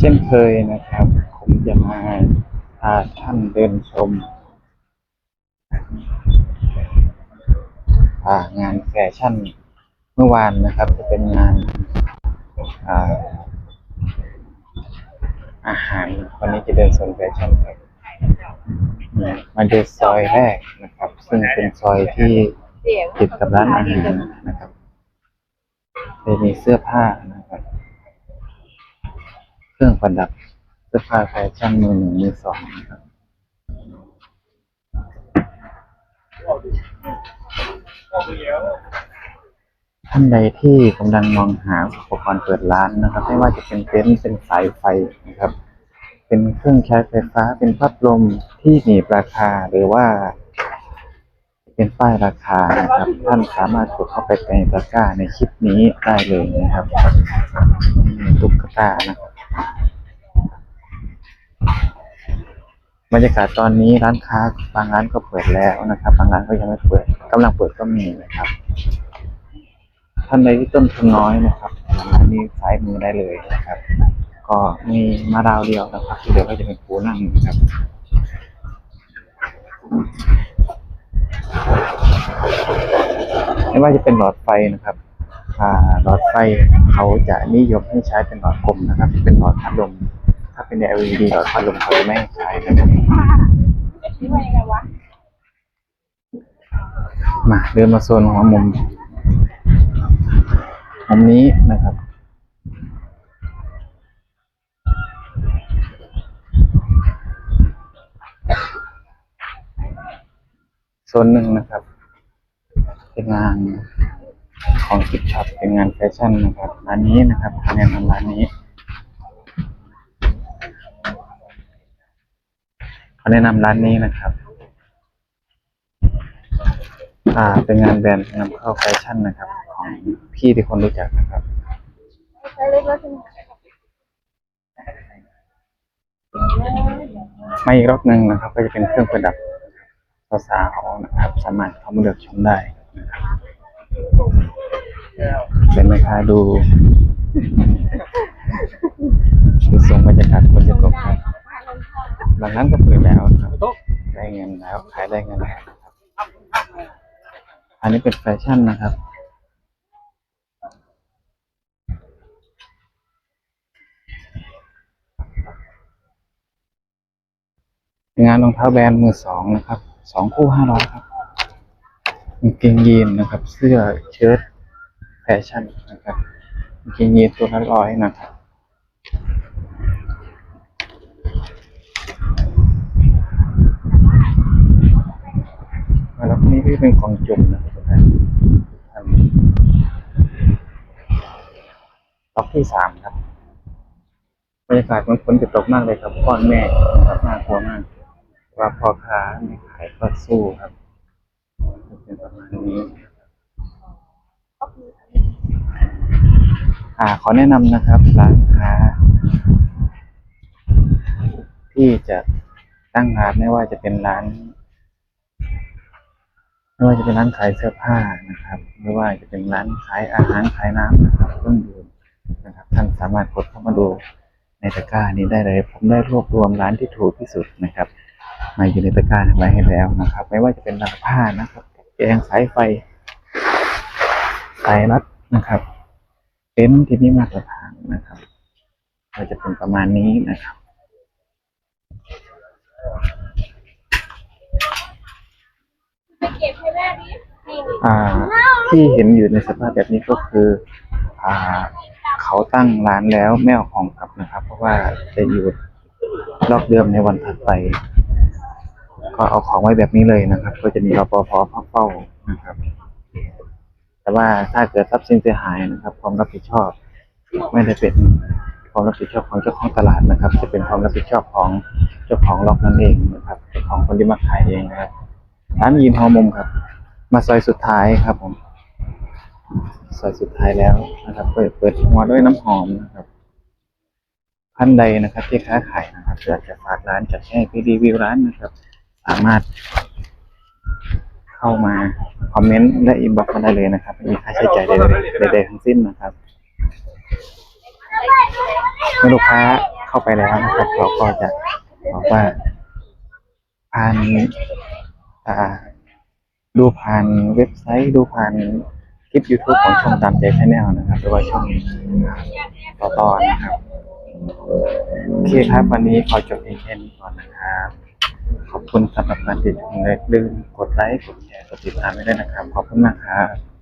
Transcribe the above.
เช่นเคยนะครับ ผมจะมาพาท่านเดินชมอ่างานแฟชั่นเมื่อวานนะครับ จะเป็นงานอ่าอาหารวันนี้จะเดินโซนแฟชั่นครับมาดูซอยแรกนะครับ ซึ่งเป็นซอยที่ติดกับร้านอาหารนะครับจะมีเสื้อผ้านะครับ เครื่องประดับเสื้อผ้าแฟชั่นมือหนึ่งมือสองนะครับท่านใดที่กำลังมองหาอุปกรณ์เปิดร้านนะครับ ไม่ว่าจะเป็นเต็นท์เป็นสายไฟนะครับ เป็นเครื่องใช้ไฟฟ้าเป็นพัดลมที่หนีบราคาหรือว่า เป็นป้ายราคานะครับ ท่านสามารถกดเข้าไปในตะกร้าในคลิปนี้ได้เลยนะครับมีตุ๊กตานะครับ บรรยากาศตอนนี้ร้านค้าบางร้านก็เปิดแล้วนะครับ บางร้านก็ยังไม่เปิดกำลังเปิดก็มีนะครับ ท่านใดที่ต้นทุนน้อยนะครับร้านนี้ซ้ายมือได้เลยนะครับ ก็มีมาดาวเดียวนะครับที่เหลือก็จะเป็นปูนั่งนะครับไม่ว่าจะเป็นหลอดไฟนะครับหลอดไฟเขาจะนิยมให้ใช้เป็นหลอดกลมนะครับ เป็นหลอดพัดลม ถ้าเป็น LED หลอดพัดลมเขาจะไม่ให้ใช้นะครับนี่มันยังไงวะมาเดินมาโซนหัวมุมมุมนี้นะครับโซนหนึ่งนะครับ เป็นงานของกิฟช็อปเป็นงานแฟชั่นนะครับร้านนี้นะครับแนะนำร้านนี้ขอ แนะนำร้านนี้นะครับ อ่า เป็นงานแบรนด์นำเข้าแฟชั่นนะครับ ของพี่ที่คนรู้จักนะครับใช้เล็กแล้วใช่ไมมาอีกรอบหนึ่งนะครับ ก็จะเป็นเครื่องประดับสาวๆนะครับ สามารถเข้ามาเลือกชมได้นะครับเป็นไหมคะดูดูทรงบรรยากาศคนจะตกครับบางร้นก็เปิดแล้วครับได้ เงินแล้วขายได้เงินนะครับอันนี้เป็นแฟชั่นนะครับ งานรองเท้าแบรนด์มือสองนะครับ สองคู่ห้าร้อยครับกางเกงยีนนะครับ เสื้อเชิ้ตแฟชั่นนะครับกางเกงยีนตัวละร้อยนะครับ แล้วนี่เป็นกองจุ่มนะครับท่านอันล็อกที่สามครับบรรยากาศมันฝนจะตกมากเลยครับก้อนแม่ครับน่ากลัวมากว่าพ่อค้าไม่ขายก็สู้ครับเป็นประมาณนี้อ่าขอแนะนำนะครับร้านค้าที่จะตั้งร้านไม่ว่าจะเป็นร้าน ไม่ว่าจะเป็นร้านขายเสื้อผ้านะครับไม่ว่าจะเป็นร้านขายอาหารขายน้ำนะครับเครื่องดื่มนะครับท่านสามารถกดเข้ามาดูในตะกร้านี้ได้เลย ผมได้รวบรวมร้านที่ถูกที่สุดนะครับ มาอยู่ในตะกร้าไว้ให้แล้วนะครับ ไม่ว่าจะเป็นรางผ้านะครับแกงสายไฟสายรัดนะครับเต็นท์ที่มีมาตรฐานนะครับ ก็จะเป็นประมาณนี้นะครับ ไปเก็บให้แม่ดินี่ อ่าที่เห็นอยู่ในสภาพแบบนี้ก็คือ อ่า เขาตั้งร้านแล้วไม่เอาของกลับนะครับ เพราะว่าจะอยู่รอบเดิมในวันถัดไป ก็เอาของไว้แบบนี้เลยนะครับ ก็จะมีรปภเฝ้านะครับ แต่ว่าถ้าเกิดทรัพย์สินเสียหายนะครับ ความรับผิดชอบ ไม่ได้เป็นความรับผิดชอบของเจ้าของตลาดนะครับ จะเป็นความรับผิดชอบของเจ้าของล็อกนั่นเองนะครับเจ้าของคนที่มาขายเองนะครับ ร้านยินฮอมุมครับ มาซอยสุดท้ายครับผม ซอยสุดท้ายแล้วนะครับ เปิดเปิดหัวด้วยน้ำหอมนะครับท่านใดนะครับ ที่ค้าขายนะครับอยากจะฝากร้านจัดให้พี่รีวิวร้านนะครับ สามารถ เข้ามาคอมเมนต์และอินบ็อกซ์มาได้เลยนะครับไม่มีค่าใช้จ่ายใดๆใดๆทั้งสิ้นนะครับเมื่อลูกค้าเข้าไปแล้วนะครับ เราก็จะบอกว่าผ่าน อ่า ดูผ่านเว็บไซต์ ดูผ่านคลิป YouTube ของช่องตามใจชแนลนะครับ หรือว่าช่องต่อตอนนะครับ โอเคครับ วันนี้ขอจบเพียงแค่นี้ก่อนนะครับ ขอบคุณสำหรับการติดตามและลืมกดไลค์ กดแชร์ กดติดตามไว้ด้วยนะครับ ขอบคุณมากครับ